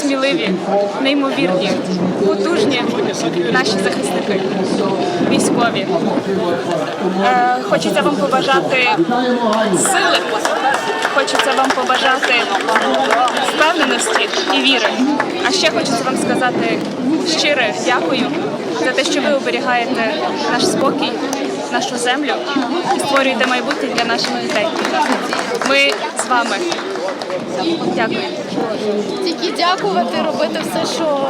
сміливі, неймовірні, потужні наші захисники, військові. Е, Хочеться вам побажати сили, хочеться вам побажати впевненості і віри. А ще хочеться вам сказати щире дякую за те, що ви оберігаєте наш спокій, нашу землю і створюєте майбутнє для наших дітей. Ми з вами. Дякую. Тільки дякувати, робити все, що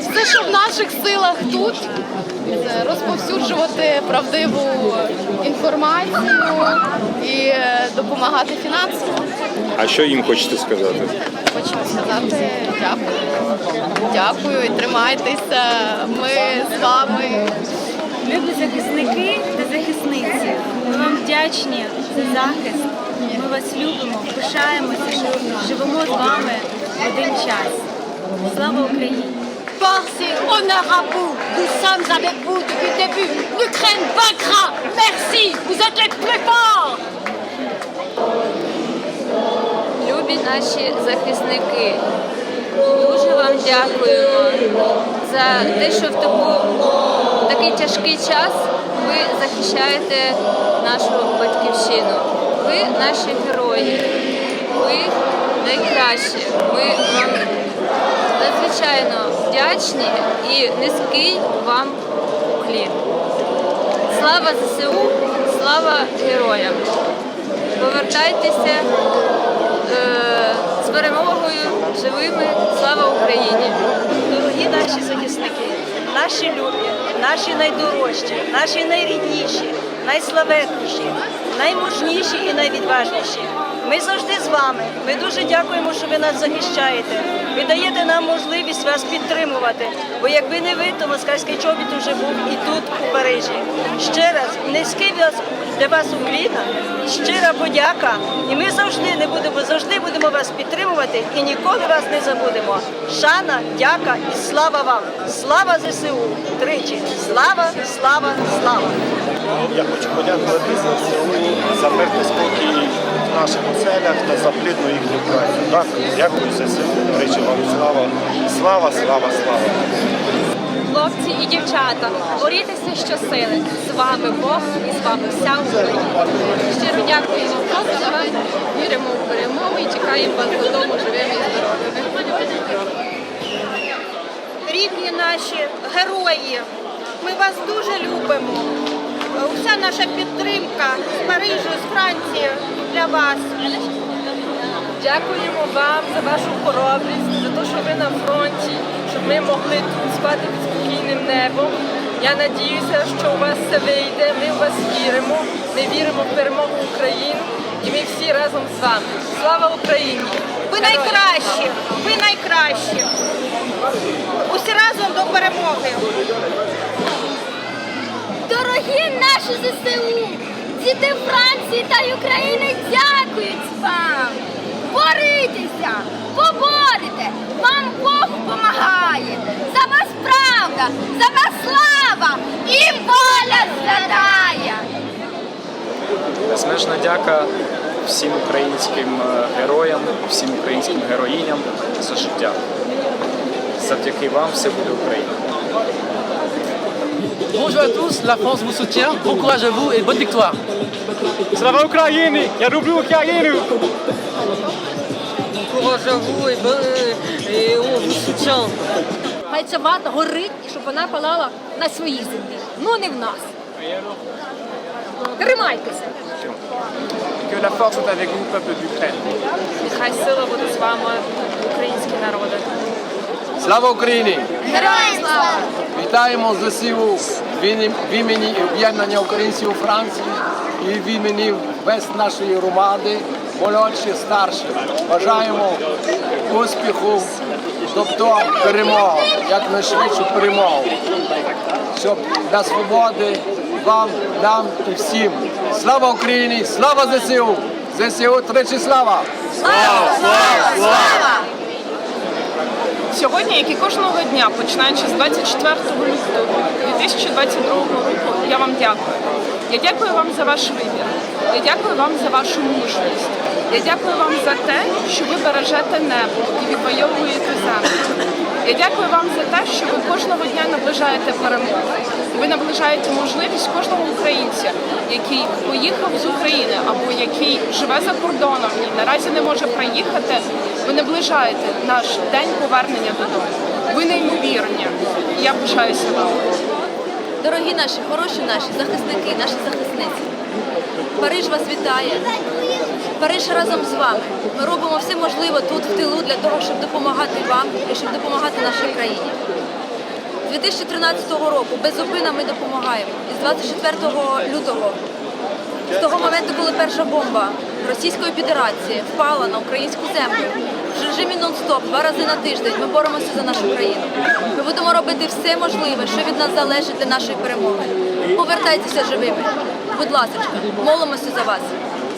все, що в наших силах тут, розповсюджувати правдиву інформацію і е, допомагати фінансово. А що їм хочете сказати? Хочемо сказати дякую. Дякую і тримайтеся. Ми з вами. Любі захисники та захисниці, ми вам вдячні за захист. Ми вас любимо, пишаємося, що живемо з вами в один час. Слава Україні! Force et honneur à vous. Nous sommes avec vous depuis le début. L'Ukraine vaincra. Merci. Vous êtes les plus forts. Любі наші захисники, дуже вам дякуємо за те, що в таку, в такий тяжкий час ви захищаєте нашу батьківщину. Ви наші герої, ви найкращі. Ми вам надзвичайно вдячні і низький вам уклін. Слава ЗСУ, слава героям! Повертайтеся е, з перемогою живими. Слава Україні! Дорогі наші захисники, наші любі, наші найдорожчі, наші найрідніші, найславетніші, наймужніші і найвідважніші. Ми завжди з вами. Ми дуже дякуємо, що ви нас захищаєте. Ви даєте нам можливість вас підтримувати. Бо якби не ви, то москальський чобіт вже був і тут, у Парижі. Ще раз низький для вас Україна, щира подяка. І ми завжди не будемо, завжди будемо вас підтримувати і ніколи вас не забудемо. Шана, дяка і слава вам! Слава ЗСУ! Тричі! Слава, слава, слава! Я хочу подякувати ЗСУ за мир та спокій в наших оселях та за плідну їхню працю. Так, дякую ЗСУ. Тричі вам слава, слава, слава, слава. Хлопці і дівчата, борітеся щосили. З вами Бог і з вами вся Україна. Щиро дякуємо вам. Віримо в перемогу і чекаємо вас додому живими і здоровими. рідні наші герої. Ми вас дуже любимо. Вся наша підтримка з Парижу, з Франції для вас. Дякуємо вам за вашу хоробрість, за те, що ви на фронті, щоб ми могли тут спати під спокійним небом. Я надіюся, що у вас все вийде. Ми в вас віримо. Ми віримо в перемогу України і ми всі разом з вами. Слава Україні! Ви найкращі, ви найкращі. Усі разом до перемоги. Дорогі наші ЗСУ, діти Франції та України дякують вам. Борітеся, поборете, вам Бог помагає. За вас правда, за вас слава і воля святая. Безмежна дяка всім українським е, героям, всім українським героїням за життя. Завдяки вам все буде Україна. Bonjour à tous, la France vous soutient, bon courage à vous et bonne victoire. Слава Україні! Я люблю Україну! Courage à vous et, et on vous soutient. Хай ця вата горить, і щоб вона палала на своїй землі. Ну не в нас. Тримайтеся. Que la force soit avec vous, peuple d'Ukraine. Нехай сила буде з вами, українські народи. Слава Україні! Героям слава! Вітаємо в імені- в імені об'єднання українців у Франції і в імені весь нашої громади, молодші, старші. Бажаємо успіху, тобто перемогу, якнайшвидшу перемогу, щоб для свободи вам, нам і всім. Слава Україні! Слава ЗСУ! ЗСУ тричі слава! слава! Сьогодні, як і кожного дня, починаючи з 24 лютого 2022 року, я вам дякую. Я дякую вам за ваш вибір. Я дякую вам за вашу мужність. Я дякую вам за те, що ви бережете небо і відвоюєте землю. Я дякую вам за те, що ви кожного дня наближаєте перемогу. Ви наближаєте можливість кожного українця, який поїхав з України або який живе за кордоном і наразі не може приїхати. Ви наближаєте наш день повернення додому. Ви неймовірні. Я пишаюся вам. Дорогі наші, хороші наші захисники, наші захисниці. Париж вас вітає. Париж разом з вами. Ми робимо все можливе тут, в тилу, для того, щоб допомагати вам і щоб допомагати нашій країні. З 2013 року безупинно ми допомагаємо. І з 24 лютого, з того моменту, коли перша бомба Російської Федерації впала на українську землю, в режимі нон-стоп, два рази на тиждень ми боремося за нашу країну. Ми будемо робити все можливе, що від нас залежить для нашої перемоги. Повертайтеся живими. Будь ласка, молимося за вас.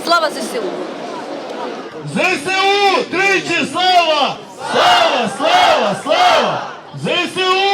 Слава ЗСУ! ЗСУ! Тричі слава! Слава, слава, слава! ЗСУ!